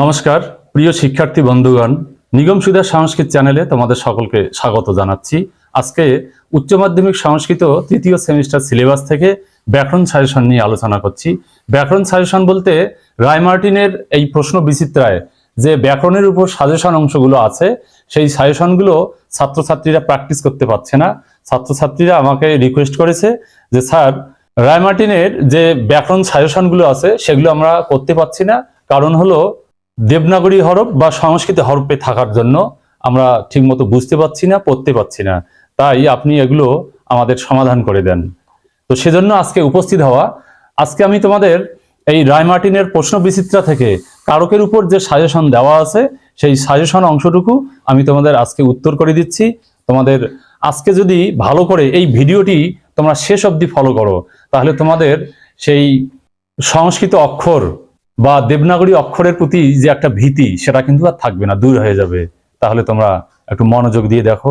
নমস্কার, প্রিয় শিক্ষার্থী বন্ধুগণ, নিগম সুধা সংস্কৃত চ্যানেলে তোমাদের সকলকে স্বাগত জানাচ্ছি। আজকে উচ্চ মাধ্যমিক সংস্কৃত তৃতীয় সেমিস্টার সিলেবাস থেকে ব্যাকরণ সাজেশন নিয়ে আলোচনা করছি। ব্যাকরণ সাজেশন বলতে রায় মার্টিনের এই প্রশ্ন বিচিত্রায় যে ব্যাকরণের উপর সাজেশন অংশগুলো আছে, সেই সাজেশনগুলো ছাত্রছাত্রীরা প্র্যাকটিস করতে পারছে না। ছাত্রছাত্রীরা আমাকে রিকোয়েস্ট করেছে যে, স্যার, রায় মার্টিনের যে ব্যাকরণ সাজেশনগুলো আছে, সেগুলো আমরা করতে পারছি না। কারণ হলো দেবনাগরী হরফ বা সংস্কৃত হরফে থাকার জন্য আমরা ঠিকমতো বুঝতে পারছি না, পড়তে পারছি না। তাই আপনি এগুলো আমাদের সমাধান করে দেন। তো সেজন্য আজকে উপস্থিত হওয়া, আজকে আমি তোমাদের এই রায় মার্টিনের প্রশ্ন বিচিত্রা থেকে কারকের উপর যে সাজেশন দেওয়া আছে, সেই সাজেশন অংশটুকু আমি তোমাদের আজকে উত্তর করে দিচ্ছি। তোমাদের আজকে যদি ভালো করে এই ভিডিওটি তোমরা শেষ অবধি ফলো করো, তাহলে তোমাদের সেই সংস্কৃত অক্ষর বা দেবনাগরী অক্ষরের প্রতি যে একটা ভীতি, সেটা কিন্তু আর থাকবে না, দূর হয়ে যাবে। তাহলে তোমরা একটু মনোযোগ দিয়ে দেখো।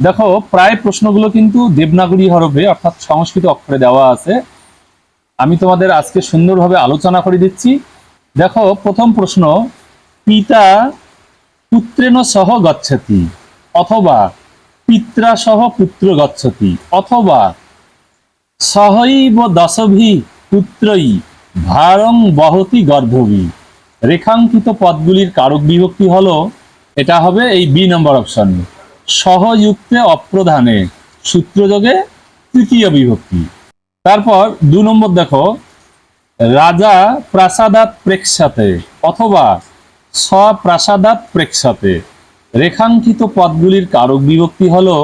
দেখো, প্রায় প্রশ্নগুলো কিন্তু দেবনাগরী হরফে, অর্থাৎ সংস্কৃত অক্ষরে দেওয়া আছে। আমি তোমাদের আজকে সুন্দরভাবে আলোচনা করে দিচ্ছি। দেখো, প্রথম প্রশ্ন, পিতা পুত্রেণ সহ গচ্ছতি, অথবা পিত্রা সহ পুত্র গচ্ছতি, অথবা সহৈব দশভি পুত্রই ভারং বহতি গর্ভবী। রেখাঙ্কিত পদগুলির কারক বিভক্তি হলো, এটা হবে এই বি নম্বর অপশন। সহযুক্তে অপ্রধানে, সূত্রযোগে তৃতীয় বিভক্তি। তারপর দু নম্বর দেখো, রাজা প্রাসাদাত প্রেক্ষাতে অথবা স্বপ্রাসাদাত প্রেক্ষাতে রেখাঙ্কিত পদগুলির কারক বিভক্তি হলো,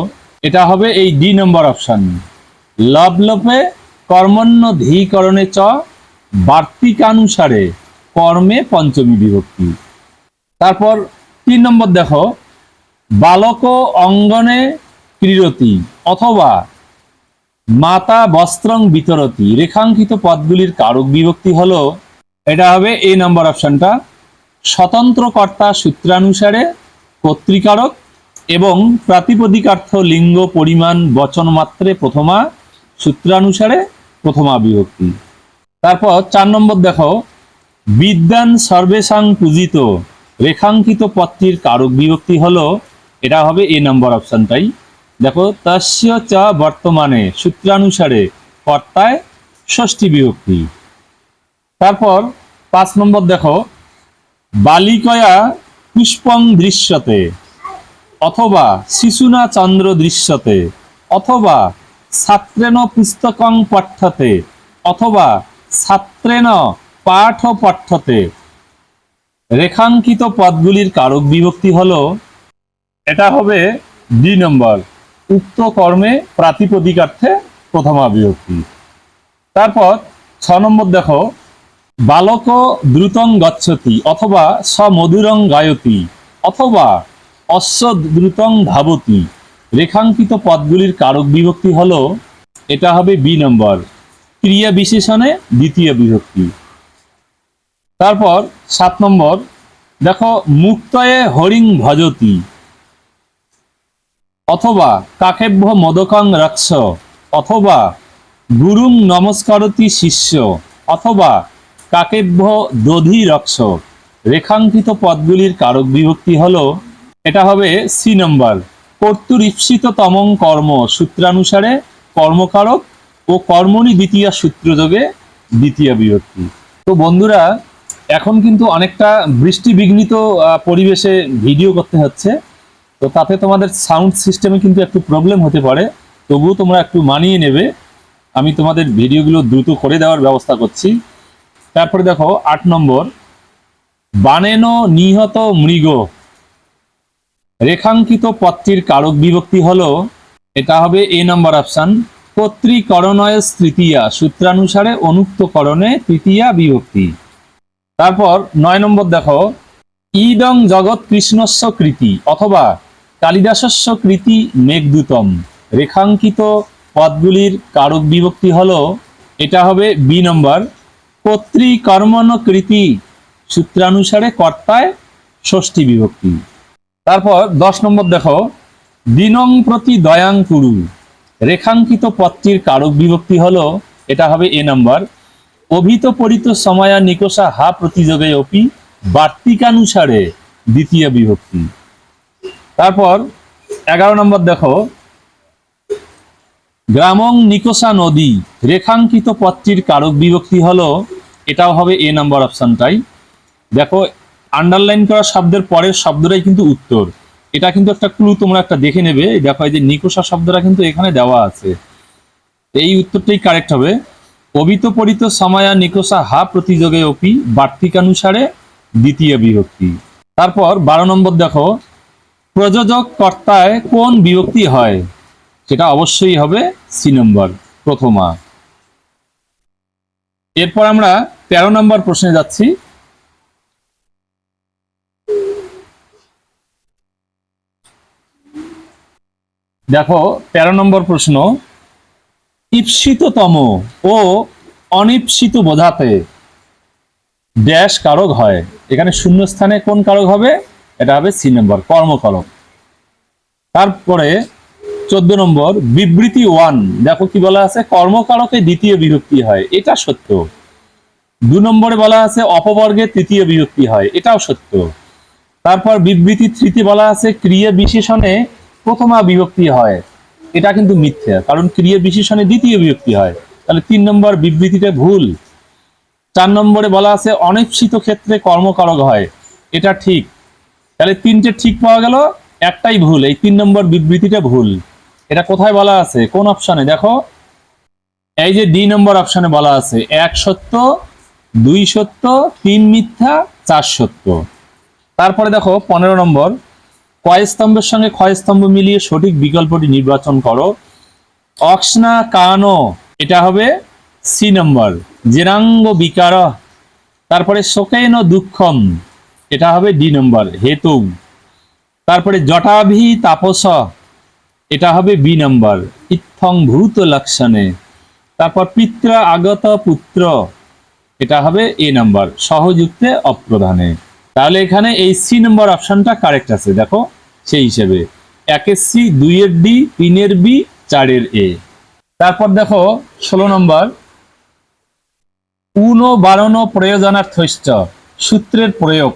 এটা হবে এই ডি নম্বর অপশন। লবলোপে কর্মণ্য ধীকরণে চ বার্তিকানুসারে কর্মে পঞ্চমী বিভক্তি। তারপর তিন নম্বর দেখো, বালক অঙ্গনে ক্রীড়তি অথবা মাতা বস্ত্রং বিতরতি। রেখাঙ্কিত পদগুলির কারক বিভক্তি হলো, এটা হবে এই নম্বর অপশনটা স্বতন্ত্র কর্তা সূত্রানুসারে কর্তৃকারক এবং প্রাতিপদিকার্থ লিঙ্গ পরিমাণ বচন মাত্রে প্রথমা, সূত্রানুসারে প্রথমা বিভক্তি। তারপর চার নম্বর দেখো, বিদ্যান সর্বেশাং পূজিত, রেখাঙ্কিত পত্রীর কারক বিভক্তি হলো, এটা হবে এ নম্বর অপশনটাই দেখো, তস্য চ বর্তমানে, সূত্রানুসারে কর্তায় ষষ্ঠী বিভক্তি। তারপর পাঁচ নম্বর দেখো, বালিকয়া পুষ্পং দৃশ্যতে, অথবা শিশুনা চন্দ্র দৃশ্যতে, অথবা ছাত্রেণ পুস্তকং পাঠ্যতে, অথবা ছাত্রেণ পাঠ পাঠ্যতে রেখাঙ্কিত পদগুলির কারক বিভক্তি হল, এটা হবে দুই নম্বর, উক্ত কর্মে প্রাতিপদিকার্থে প্রথমা বিভক্তি। তারপর ছ নম্বর দেখো, বালক দ্রুতং গচ্ছতি অথবা সমধুরং গায়তি অথবা অশ্ব দ্রুতং ধাবতি। রেখাঙ্কিত পদগুলির কারক বিভক্তি হলো, এটা হবে বি নম্বর। ক্রিয়া বিশেষণে দ্বিতীয় বিভক্তি। তারপর সাত নম্বর, দেখো, মুক্তয়ে হরিং ভজতি, অথবা কাকেভ্য মদকং রক্ষ, অথবা গুরুং নমস্কারতি শিষ্য, অথবা কাকেভ্য দধি রক্ষ। রেখাঙ্কিত পদগুলির কারক বিভক্তি হলো, এটা হবে সি নম্বর কর্তুরীপ্সিত তমং কর্ম সূত্রানুসারে কর্মকারক ও কর্মণি দ্বিতীয় সূত্রযোগে দ্বিতীয় বিভক্তি। তো বন্ধুরা, এখন কিন্তু অনেকটা বৃষ্টি বিঘ্নিত পরিবেশে ভিডিও করতে হচ্ছে। তো তাতে তোমাদের সাউন্ড সিস্টেমে কিন্তু একটু প্রবলেম হতে পারে, তবুও তোমরা একটু মানিয়ে নেবে। আমি তোমাদের ভিডিওগুলো দ্রুত করে দেওয়ার ব্যবস্থা করছি। তারপরে দেখো, আট নম্বর। বানেন নিহত মৃগ। রেখাঙ্কিত পত্রীর কারক বিভক্তি হলো, এটা হবে এ নম্বর অপশন। কর্তৃকরণয় তৃতীয়া, সূত্রানুসারে অনুক্তকরণে তৃতীয়া বিভক্তি। তারপর নয় নম্বর দেখো, ইদং জগৎ কৃষ্ণস্য কৃতি অথবা কালিদাসস্য কৃতি মেঘদূতম। রেখাঙ্কিত পদগুলির কারক বিভক্তি হলো, এটা হবে বি নম্বর কর্তৃকর্মণ কৃতি, সূত্রানুসারে কর্তায় ষষ্ঠী বিভক্তি। তারপর দশ নম্বর দেখো, দিনং প্রতি দয়াং কুরু। রেখাঙ্কিত পথটির কারক বিভক্তি হলো, এটা হবে এ নাম্বার অভিত পরিত সময়া নিকষা হা প্রতিযোগে অপি বার্তিকানুসারে দ্বিতীয় বিভক্তি। তারপর এগারো নম্বর দেখো, গ্রামং নিকোষা নদী, রেখাঙ্কিত পথটির কারক বিভক্তি হলো, এটাও হবে এ নাম্বার অপশনটাই দেখো আন্ডারলাইন করা শব্দের পরের শব্দটাই কিন্তু উত্তর। এটা কিন্তু একটা ক্লু তোমরা একটা দেখে নেবে। দেখো যে নিকোসা শব্দটা কিন্তু এখানে দেওয়া আছে। এই উত্তরটাই কারেক্ট হবে। অবিত পরিত সময়া নিকোসা হা প্রতিযোগে অপি বার্তিকানুসারে দ্বিতীয় বিভক্তি। তারপর বারো নম্বর দেখো, প্রযোজক কর্তায় কোন বিভক্তি হয়? সেটা অবশ্যই হবে সি নম্বর, প্রথমা। এরপর আমরা তেরো নম্বর প্রশ্নে যাচ্ছি। দেখো, তেরো নম্বর প্রশ্ন, ঈপ্সিততম ও অনিপ্সিত বোঝাতে ড্যাশ কারক হয়। এখানে শূন্য স্থানে কোন কারক হবে? এটা হবে সি নম্বর কর্মকারক তারপরে চোদ্দ নম্বর, বিবৃতি ওয়ান। দেখো কি বলা আছে? কর্মকারকে দ্বিতীয় বিভক্তি হয়, এটা সত্য। দু নম্বরে বলা আছে, অপবর্গে তৃতীয় বিভক্তি হয়, এটাও সত্য। তারপর বিবৃতি থ্রিতে বলা আছে, ক্রিয়া বিশেষণে প্রথমা বিভক্তি হয়, এটা কিন্তু মিথ্যা, কারণ ক্রিয়া বিশেষণে দ্বিতীয় বিভক্তি হয়। তাহলে তিন নম্বর বিবৃতিটা ভুল। চার নম্বরে বলা আছে, অনিশ্চিত ক্ষেত্রে কর্মকারক হয়, এটা ঠিক। তাহলে তিনটে ঠিক পাওয়া গেল, একটাই ভুল, এই তিন নম্বর বিবৃতিটা ভুল। এটা কোথায় বলা আছে? কোন অপশনে? দেখো। এই যে ডি নম্বর অপশনে বলা আছে, এক সত্য, দুই সত্য, তিন মিথ্যা, চার সত্য। তারপরে দেখো, পনেরো নম্বর। কয় স্তম্ভের সঙ্গে ক্ষয় স্তম্ভ মিলিয়ে সঠিক বিকল্পটি নির্বাচন করো? অক্সনা কানো, এটা হবে সি নম্বর জেরাঙ্গ বিকার, তারপরে শোকেন দুঃখম, এটা হবে ডি নম্বর হেতু। তারপরে জটাভি তাপস, এটা হবে বি নম্বর ইত্থং ভূত লক্ষণে। তারপর পিত্র আগত পুত্র, এটা হবে এ নম্বর সহযুক্তে অপ্রধানে। তাহলে এখানে এই সি নম্বর অপশনটা কারেক্ট আছে, দেখো, সেই হিসেবে। একের সি দুইয়ের ডি তিনের বি চারের এ তারপর দেখো, ষোলো নম্বর উনো বারণো প্রয়োজনার্থশ্চ সূত্রের প্রয়োগ।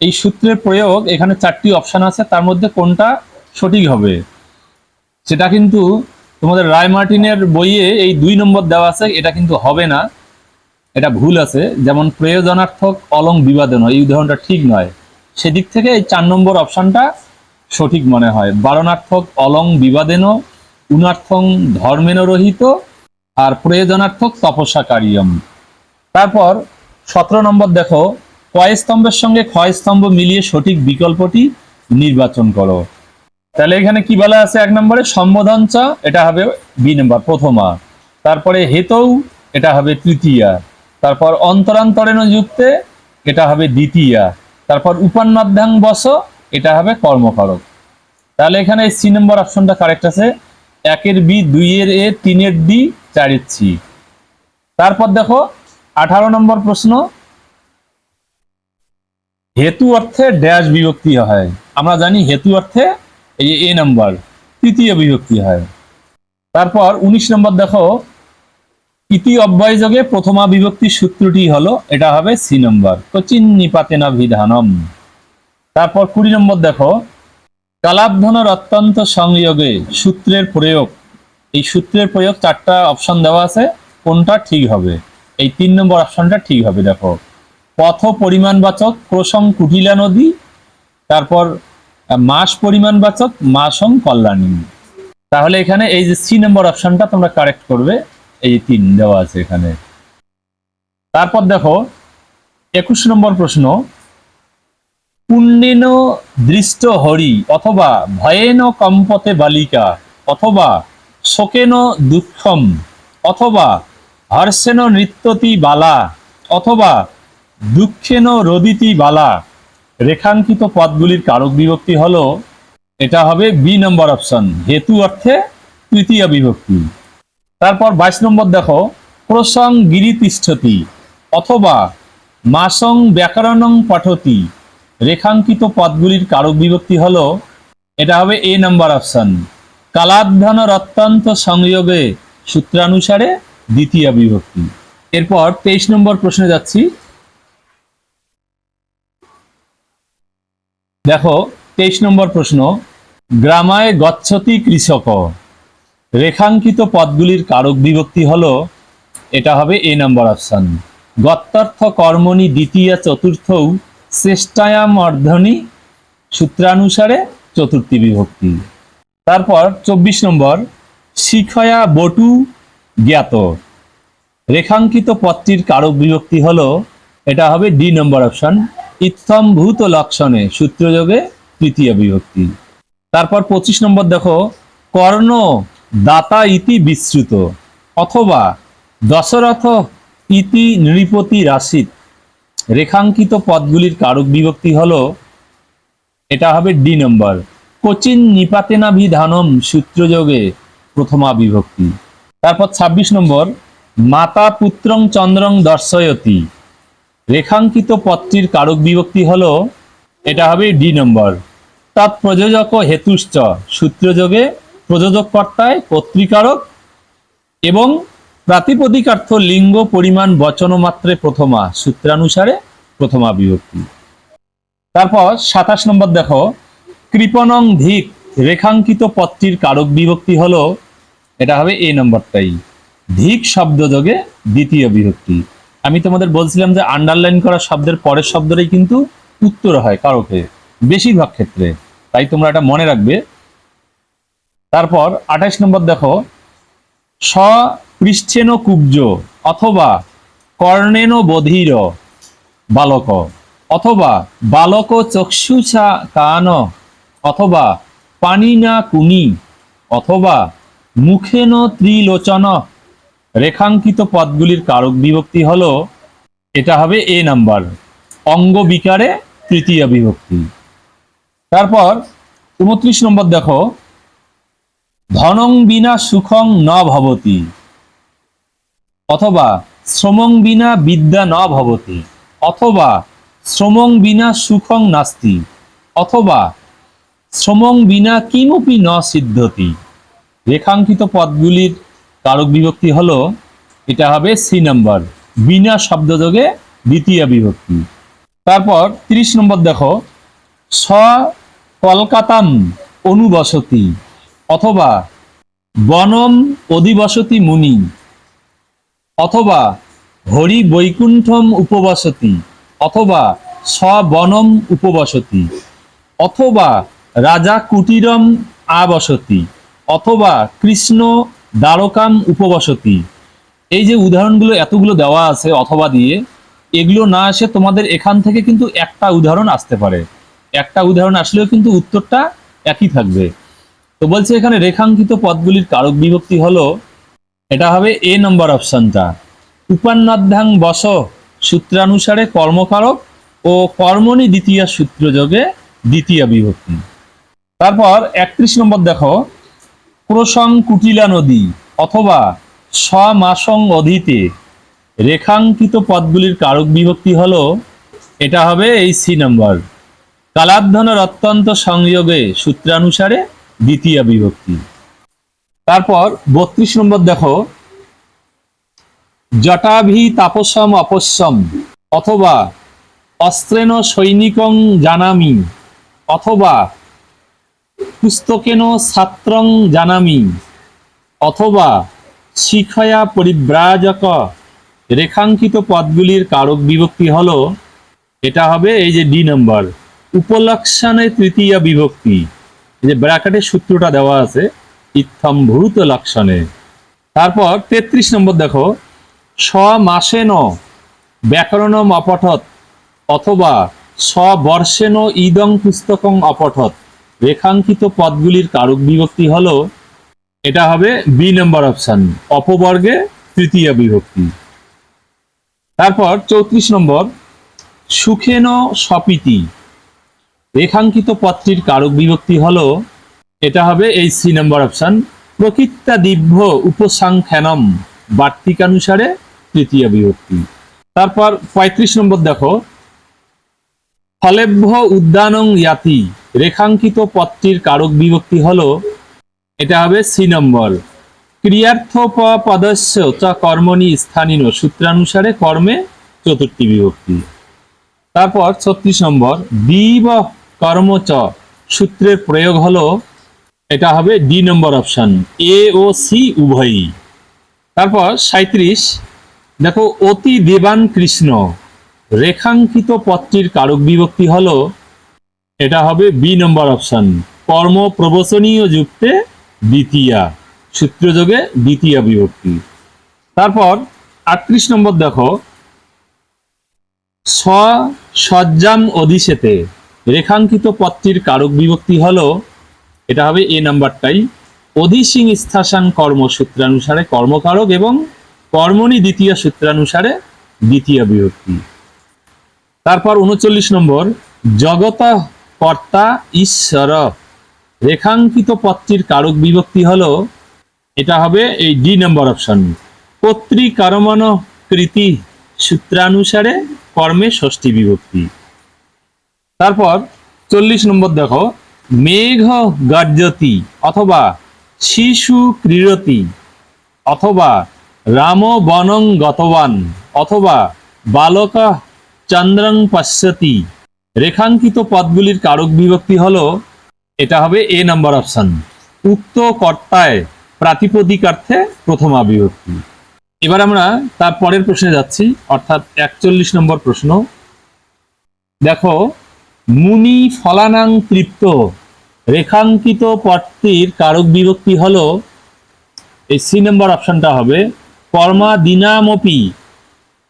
এই সূত্রের প্রয়োগ, এখানে চারটি অপশন আছে, তার মধ্যে কোনটা সঠিক হবে? সেটা কিন্তু তোমাদের রায় মার্টিনের বইয়ে এই দুই নম্বর দেওয়া আছে, এটা কিন্তু হবে না। এটা ভুল আছে। যেমন প্রয়োজনার্থক অলং বিবাদন এই উদাহরণটা ঠিক নয়। সেদিক থেকে এই চার নম্বর অপশনটা সঠিক মনে হয়। বারণার্থক অলং বিবাদেন উনার্থং ধর্মেন রহিত, আর প্রয়োজনার্থক তপস্যা কারিয়ম তারপর সতেরো নম্বর দেখো, কয় স্তম্ভের সঙ্গে ক্ষয় স্তম্ভ মিলিয়ে সঠিক বিকল্পটি নির্বাচন করো। তাহলে এখানে কি বলা আছে এক নম্বরে? সম্বোধন চ, এটা হবে বি নম্বর, প্রথমা। তারপরে হেতৌ, এটা হবে তৃতীয়া। তারপর অন্তরান্তরেণ যুক্তে, এটা হবে দ্বিতীয়া। তারপর উপান্নাধ্যাং বস, এটা হবে কর্মকারক। তাহলে এখানে সি নম্বর অপশনটা কারেক্ট আছে। একের বি, দুইয়ের এ, তিনের ডি, চারের সি। তারপর দেখো, আঠারো নম্বর প্রশ্ন। হেতু অর্থে ড্যাশ বিভক্তি হয়। আমরা জানি হেতু অর্থে এই এ নাম্বার, তৃতীয় বিভক্তি হয়। তারপর উনিশ নম্বর দেখো ইতি অব্যয়যোগে প্রথমা বিভক্তির সূত্রটি হলো, এটা হবে সি নম্বর। কচিন নিপাতেনা বিধানম। তারপর কুড়ি নম্বর দেখো কালাবধনের অত্যন্ত সংযোগে সূত্রের প্রয়োগ। এই সূত্রের প্রয়োগ চারটা অপশন দেওয়া আছে, কোনটা ঠিক হবে? এই তিন নম্বর অপশনটা ঠিক হবে, দেখো। পথ পরিমাণবাচক ক্রোশং কুটিলা নদী, তারপর মাস পরিমাণবাচক, মাসং কল্যাণী। তাহলে এখানে এই যে সি নম্বর অপশনটা তোমরা কারেক্ট করবে। এই তিন দেওয়া আছে এখানে। তারপর দেখো, একুশ নম্বর প্রশ্ন, পুণ্যেন দৃষ্ট হরি অথবা ভয়েন কম্পতে বালিকা অথবা শোকেন দুঃখম অথবা হর্ষেন নৃত্যতি বালা অথবা দুঃখেন রদিতি বালা। রেখাঙ্কিত পদগুলির কারক বিভক্তি হলো, এটা হবে বি নম্বর অপশন, হেতু অর্থে তৃতীয় বিভক্তি। তারপর বাইশ নম্বর দেখো, প্রসং গিরি তিষ্ঠতি অথবা মাসং ব্যাকরণং পঠতি। রেখাঙ্কিত পদগুলির কারক বিভক্তি হলো, এটা হবে এ নাম্বার অপশন কালাধ্যানের অত্যন্ত সংযোগে সূত্রানুসারে দ্বিতীয় বিভক্তি। এরপর তেইশ নম্বর প্রশ্নে যাচ্ছি। দেখো, তেইশ নম্বর প্রশ্ন, গ্রামায় গচ্ছতি কৃষক। রেখাঙ্কিত পদগুলির কারক বিভক্তি হলো, এটা হবে এ নম্বর অপশান গত্তার্থ কর্মণি দ্বিতীয় চতুর্থৌ শ্রেষ্ঠায়াম অর্ধনী সূত্রানুসারে চতুর্থী বিভক্তি। তারপর চব্বিশ নম্বর, শিখয়া বটু জ্ঞাত। রেখাঙ্কিত পদটির কারক বিভক্তি হল, এটা হবে ডি নম্বর অপশন ইত্থম ভূত লক্ষণে সূত্রযোগে তৃতীয় বিভক্তি। তারপর পঁচিশ নম্বর দেখো, কর্ণ দাতা ইতি বিশ্রুত অথবা দশরথ ইতি নৃপতি রাশিত। রেখাঙ্কিত পদগুলির কারক বিভক্তি হল, এটা হবে ডি নম্বর কোচিন নিপাতেনাভিধানম সূত্রযোগে প্রথমা বিভক্তি। তারপর ২৬ নম্বর, মাতা পুত্রং চন্দ্রং দর্শয়তি। রেখাঙ্কিত পদটির কারক বিভক্তি হল, এটা হবে ডি নম্বর তৎ প্রযোজক হেতুশ্চ সূত্রযোগে প্রযোজক কর্তায় কর্তৃকারক এবং প্রাতিপদিকার্থ লিঙ্গ পরিমাণ বচনমাত্রে প্রথমা সূত্রানুসারে প্রথমা বিভক্তি। তারপর সাতাশ নম্বর দেখো, কৃপণং ধিক রেখাঙ্কিত পদটির কারক বিভক্তি হলো, এটা হবে এ নম্বরটাই, ধিক শব্দযোগে দ্বিতীয় বিভক্তি। আমি তোমাদের বলছিলাম যে আন্ডারলাইন করা শব্দের পরের শব্দটাই কিন্তু উত্তর হয় কারকে, বেশিরভাগ ক্ষেত্রে। তাই তোমরা এটা মনে রাখবে তারপর আঠাশ নম্বর দেখো স পৃষ্ঠেন কুব্জ অথবা কর্ণেন বধির বালক, অথবা বালক চক্ষুষা কান, অথবা পানিনা কুনি, অথবা মুখেন ত্রিলোচন। রেখাঙ্কিত পদগুলির কারক বিভক্তি হলো, এটা হবে এ নাম্বার, অঙ্গ বিকারে তৃতীয় বিভক্তি। তারপর উনত্রিশ নম্বর দেখো ধনং বিনা সুখং ন ভবতি। অথবা শ্রমং বিনা বিদ্যা ন ভবতি। অথবা শ্রমং বিনা সুখং নাস্তি। অথবা শ্রমং বিনা কিমপি ন সিদ্ধতি। রেখাঙ্কিত পদগুলির কারক বিভক্তি হল, এটা হবে সি নাম্বার বিনা শব্দযোগে দ্বিতীয় বিভক্তি। তারপর ৩০ নম্বর দেখো স কলকাতাম অনুবসতি। অথবা বনম অধিবসতি মুনি, অথবা হরি বৈকুণ্ঠম উপবসতি, অথবা স্ববনম উপবসতি, অথবা রাজা কুটিরম আবসতি, অথবা কৃষ্ণ দ্বারকাম উপবসতি। এই যে উদাহরণগুলো এতগুলো দেওয়া আছে অথবা দিয়ে, এগুলো না আসে তোমাদের এখান থেকে কিন্তু একটা উদাহরণ আসতে পারে। একটা উদাহরণ আসলেও কিন্তু উত্তরটা একই থাকবে। তো বলছে এখানে রেখাঙ্কিত পদগুলির কারক বিভক্তি হলো, এটা হবে এ নম্বর অপশনটা। উপান্নাধ্যাং বস সূত্রানুসারে কর্মকারক ও কর্মণি দ্বিতীয় সূত্রযোগে দ্বিতীয় বিভক্তি। তারপর একত্রিশ নম্বর দেখো ক্রোশং কুটিলা নদী অথবা স্বমাসং অধীতে রেখাঙ্কিত পদগুলির কারক বিভক্তি হলো, এটা হবে এই সি নম্বর কালাধ্বনের অত্যন্ত সংযোগে সূত্রানুসারে দ্বিতীয় বিভক্তি। তারপর বত্রিশ নম্বর দেখো, জটাভি তাপসম অপস্যম অথবা অস্ত্রেন সৈনিকং জানামি অথবা পুস্তকেন ছাত্রং জানামি অথবা শিখয়া পরিব্রাজক রেখাঙ্কিত পদগুলির কারক বিভক্তি হলো, এটা হবে এই যে ডি নম্বর, উপলক্ষণে তৃতীয় বিভক্তি। যে ব্র্যাকেটের সূত্রটা দেওয়া আছে ইত্থম ভূত লক্ষণে তারপর তেত্রিশ নম্বর দেখো, স মাসে ন ব্যাকরণম অপঠত, অথবা স্ববর্ষেন ইদং পুস্তকং অপঠত। রেখাঙ্কিত পদগুলির কারক বিভক্তি হলো, এটা হবে বি নম্বর অপশন, অপবর্গে তৃতীয় বিভক্তি। তারপর চৌত্রিশ নম্বর সুখেন সপিতি রেখাঙ্কিত পথটির কারক বিভক্তি হলো, এটা হবে এই সি নম্বর অপশন, প্রকৃত্যা দিব্য উপসাংখ্যানম, বার্তিকানুসারে তৃতীয় বিভক্তি। তারপর পঁয়ত্রিশ নম্বর দেখো, ফলেভ্য উদ্যানং ইয়াতি, রেখাঙ্কিত পথটির কারক বিভক্তি হলো, এটা হবে সি নম্বর। ক্রিয়ার্থ পদস্য চ কর্মণি স্থানীয় সূত্রানুসারে কর্মে চতুর্থী বিভক্তি। তারপর ছত্রিশ নম্বর কর্মচ সূত্রের প্রয়োগ হলো, এটা হবে ডি নম্বর অপশন, এ ও সি উভয়ই। তারপর সাঁত্রিশ দেখো, অতি দেবান কৃষ্ণ, রেখাঙ্কিত পদটির কারক বিভক্তি হলো, এটা হবে বি নম্বর অপশন, কর্ম প্রবচনীয় যুক্তে দ্বিতীয়া, সূত্রযোগে দ্বিতীয় বিভক্তি। তারপর আটত্রিশ নম্বর দেখো স সজ্জাম অধিশেতে রেখাঙ্কিত পদটির কারক বিভক্তি হলো, এটা হবে এ নাম্বারটাই, অধিসিং স্থাসান কর্ম সূত্রানুসারে কর্মকারক এবং কর্মণি দ্বিতীয় সূত্রানুসারে দ্বিতীয় বিভক্তি। তারপর উনচল্লিশ নম্বর জগত কর্তা ঈশ্বর। রেখাঙ্কিত পদটির কারক বিভক্তি হল, এটা হবে এই ডি নম্বর অপশন। কর্তৃকারমন কৃতি সূত্রানুসারে কর্মে ষষ্ঠী বিভক্তি। তারপর চল্লিশ নম্বর দেখো, মেঘ গর্জতি অথবা শিশু ক্রীড়তি অথবা রাম বনং গতবান অথবা বালক চন্দ্রং পশ্যতি। রেখাঙ্কিত পদগুলির কারক বিভক্তি হলো, এটা হবে এ নাম্বার অপশান উক্ত কর্তায় প্রাতিপদিকার্থে প্রথমা বিভক্তি। এবার আমরা তার পরের প্রশ্নে যাচ্ছি, অর্থাৎ একচল্লিশ নম্বর প্রশ্ন। দেখো মুনি ফলানাং তৃপ্ত। রেখাঙ্কিত পদটির কারক বিভক্তি হলো, এই সি নম্বর অপশনটা হবে, কর্মা দিনামপি,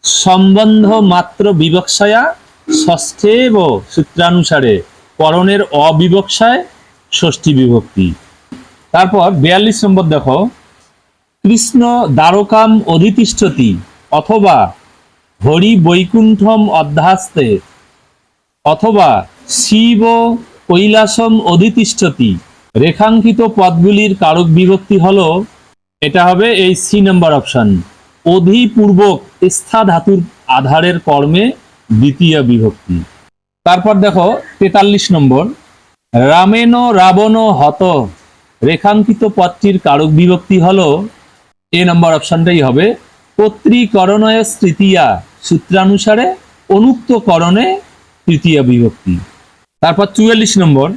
সম্বন্ধ মাত্র বিবক্ষায়া, ষষ্ঠেব সূত্রানুসারে করণের অবিবক্ষায় ষষ্ঠী বিভক্তি। তারপর বিয়াল্লিশ নম্বর দেখো, কৃষ্ণ দ্বারকাম অধিতিষ্ঠতি, অথবা হরি বৈকুণ্ঠম অধ্যাস্তে অথবা শিব কৈলাসম অধিতিষ্ঠতি। রেখাঙ্কিত পদগুলির কারক বিভক্তি হলো, এটা হবে এই সি নম্বর অপশন। অধিপূর্বক স্থা ধাতুর আধারের কর্মে দ্বিতীয় বিভক্তি। তারপর দেখো, তেতাল্লিশ নম্বর। রামেন রাবণ হত। রেখাঙ্কিত পদটির কারক বিভক্তি হলো, এ নম্বর অপশনটাই হবে, কর্তৃকরণয় তৃতীয়া সূত্রানুসারে অনুক্ত করণে তৃতীয় বিভক্তি। তারপর চুয়াল্লিশ নম্বর,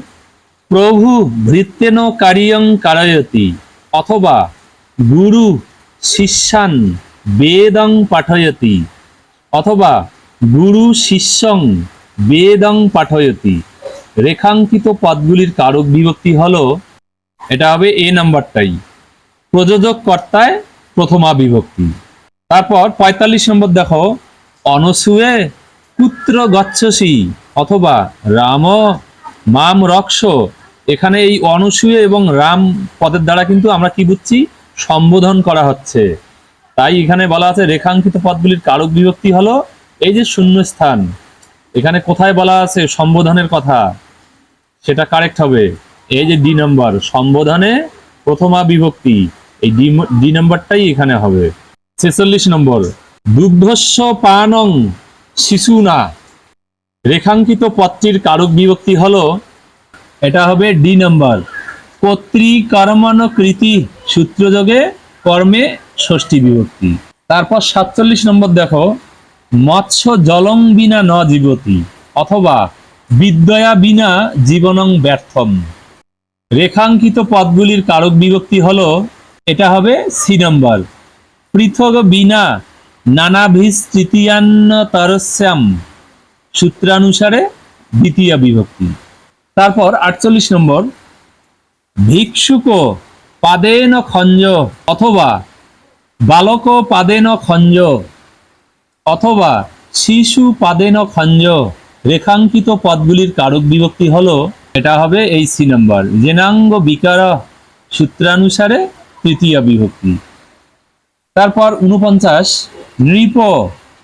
প্রভু ভৃত্তেন কারিয়ং কারয়তি, অথবা গুরু শিষ্যান বেদং পাঠয়তি, অথবা গুরু শিষ্যং বেদং পাঠয়তি। রেখাঙ্কিত পদগুলির কারক বিভক্তি হলো, এটা হবে এ নাম্বারটাই। প্রযোজক কর্তায় প্রথমা বিভক্তি। তারপর পঁয়তাল্লিশ নম্বর দেখো, অনসুয়ে পুত্র গচ্ছসি অথবা রাম মাম রক্ষ এখানে এই অনসূয়ে এবং রাম পদের দ্বারা কিন্তু আমরা কি বুঝছি? সম্বোধন করা হচ্ছে। তাই এখানে বলা আছে, রেখাঙ্কিত পদগুলির কারক বিভক্তি হলো এই যে শূন্যস্থান। এখানে কোথায় বলা আছে? সম্বোধনের কথা। সেটা কারেক্ট হবে। এই যে ডি নম্বর, সম্বোধনে প্রথমা বিভক্তি। এই ডি নম্বরটাই এখানে হবে। ছেচল্লিশ নম্বর দুগ্ধস্য পানং শিশুনা রেখাঙ্কিত পদটির কারক বিভক্তি হলো, এটা হবে ডি নম্বর কৃতি সূত্রযোগে কর্মে ষষ্ঠী বিভক্তি। তারপর সাতচল্লিশ নম্বর দেখো, মৎস্য জলং বিনা ন জীবতি, অথবা বিদ্যয়া বিনা জীবনং ব্যর্থম। রেখাঙ্কিত পদগুলির কারক বিভক্তি হলো, এটা হবে সি নম্বর পৃথক বিনা নানাভিস তৃতীয়ান্ন তরস্যাম সূত্রানুসারে দ্বিতীয় বিভক্তি। তারপর আটচল্লিশ নম্বর, ভিক্ষুক পাদেন খঞ্জ অথবা বালক পাদেন খঞ্জ অথবা শিশু পাদেন খঞ্জ রেখাঙ্কিত পদগুলির কারক বিভক্তি হলো, এটা হবে এই সি নম্বর। জেনাঙ্গ বিকার সূত্রানুসারে তৃতীয় বিভক্তি। তারপর উনপঞ্চাশ নৃপ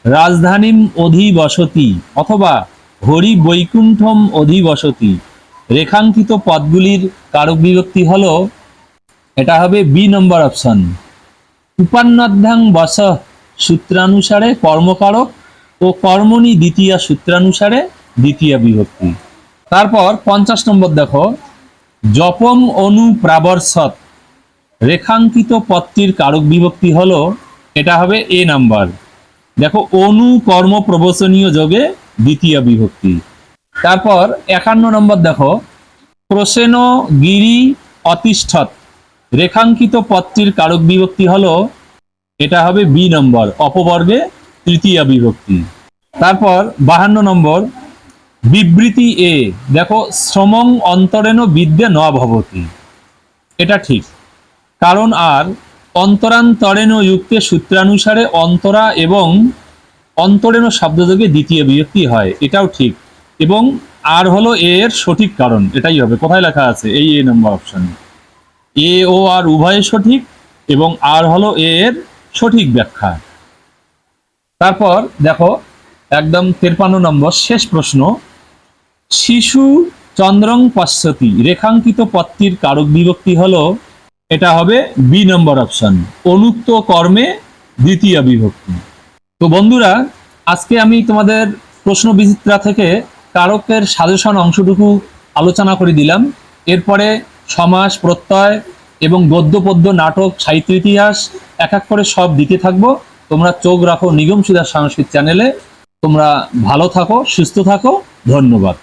রাজধানীম অধিবসতি অথবা হরি বৈকুণ্ঠম অধিবসতি। রেখাঙ্কিত পদগুলির কারক বিভক্তি হল, এটা হবে বি নম্বর অপশন উপান্নাধ্যাং বস সূত্রানুসারে কর্মকারক ও কর্মণি দ্বিতীয় সূত্রানুসারে দ্বিতীয় বিভক্তি। তারপর পঞ্চাশ নম্বর দেখো, জপম অনু প্রাবর্ষত রেখাঙ্কিত পদটির কারক বিভক্তি হলো এটা হবে এ নাম্বার দেখো, অনু কর্ম প্রবচনীয় যোগে দ্বিতীয় বিভক্তি। তারপর একান্ন নম্বর দেখো, প্রসেন গিরি অতিষ্ঠৎ রেখাঙ্কিত পদটির কারক বিভক্তি হলো, এটা হবে বি নম্বর অপবর্গে তৃতীয় বিভক্তি। তারপর বাহান্ন নম্বর, বিবৃতি এ দেখো, শ্রমং অন্তরেণ বিদ্যে ন এটা ঠিক। কারণ আর অন্তরান্তরেণ যুক্তে সূত্রানুসারে অন্তরা এবং অন্তরেণ শব্দযোগে দ্বিতীয় বিভক্তি হয়, এটাও ঠিক। এবং আর হলো এর সঠিক কারণ, এটাই হবে। কোথায় লেখা আছে? এই এ নম্বর অপশন। এ, ও, আর উভয় সঠিক এবং আর হলো এর সঠিক ব্যাখ্যা। তারপর দেখো, একদম তেরপান্ন নম্বর, শেষ প্রশ্ন। শিশু চন্দ্রং পশ্যতি, রেখাঙ্কিত পত্তির কারক বিভক্তি হলো এটা হবে বি নম্বর অপশন অনুক্ত কর্মে দ্বিতীয় বিভক্তি। তো বন্ধুরা, আজকে আমি তোমাদের প্রশ্ন বিচিত্রা থেকে কারকের সাজেশন অংশটুকু আলোচনা করে দিলাম। এরপরে সমাস, প্রত্যয় এবং গদ্য, পদ্য, নাটক, সাহিত্য, ইতিহাস এক এক করে সব দিতে থাকব। তোমরা চোখ রাখো নিগম সুদার সংস্কৃত চ্যানেলে। তোমরা ভালো থাকো, সুস্থ থাকো। ধন্যবাদ।